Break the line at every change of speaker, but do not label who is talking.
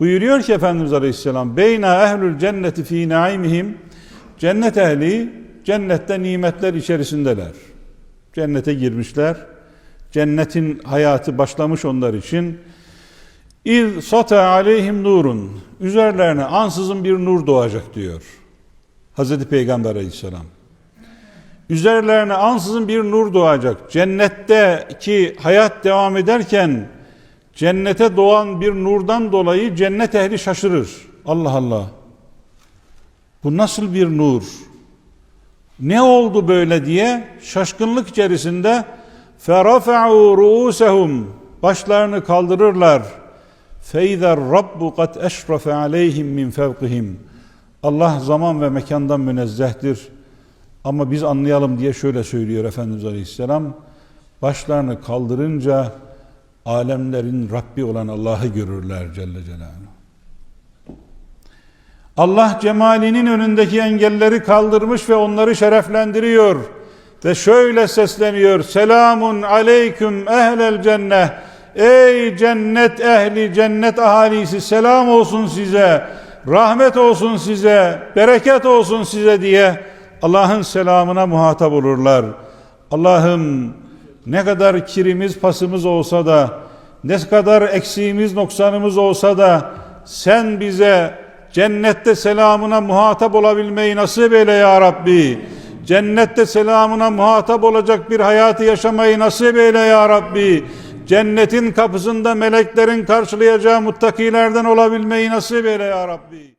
Buyuruyor ki Efendimiz Aleyhisselam Beyna ehlül cenneti fi naimihim Cennet ehli cennette nimetler içerisindeler. Cennete girmişler. Cennetin hayatı başlamış onlar için. İz sata aleyhim nurun. Üzerlerine ansızın bir nur doğacak diyor. Hazreti Peygamber Aleyhisselam. Üzerlerine ansızın bir nur doğacak. Cennetteki hayat devam ederken cennete doğan bir nurdan dolayı cennet ehli şaşırır. Allah Allah. Bu nasıl bir nur? Ne oldu böyle diye şaşkınlık içerisinde ferafa'u ru'usehum başlarını kaldırırlar. Feyzer Rabbu kat eşrafe aleyhim min fevkihim. Allah zaman ve mekandan münezzehtir. Ama biz anlayalım diye şöyle söylüyor Efendimiz Aleyhisselam. Başlarını kaldırınca alemlerin Rabbi olan Allah'ı görürler Celle Celaluhu. Allah cemalinin önündeki engelleri kaldırmış ve onları şereflendiriyor. Ve şöyle sesleniyor. Selamun aleyküm ehlel cennet. Ey cennet ehli, cennet ahalisi selam olsun size. Rahmet olsun size, bereket olsun size diye Allah'ın selamına muhatap olurlar. Allah'ım ne kadar kirimiz pasımız olsa da ne kadar eksiğimiz noksanımız olsa da sen bize cennette selamına muhatap olabilmeyi nasip eyle ya Rabbi. Cennette selamına muhatap olacak bir hayatı yaşamayı nasip eyle ya Rabbi. Cennetin kapısında meleklerin karşılayacağı muttakilerden olabilmeyi nasip eyle ya Rabbi.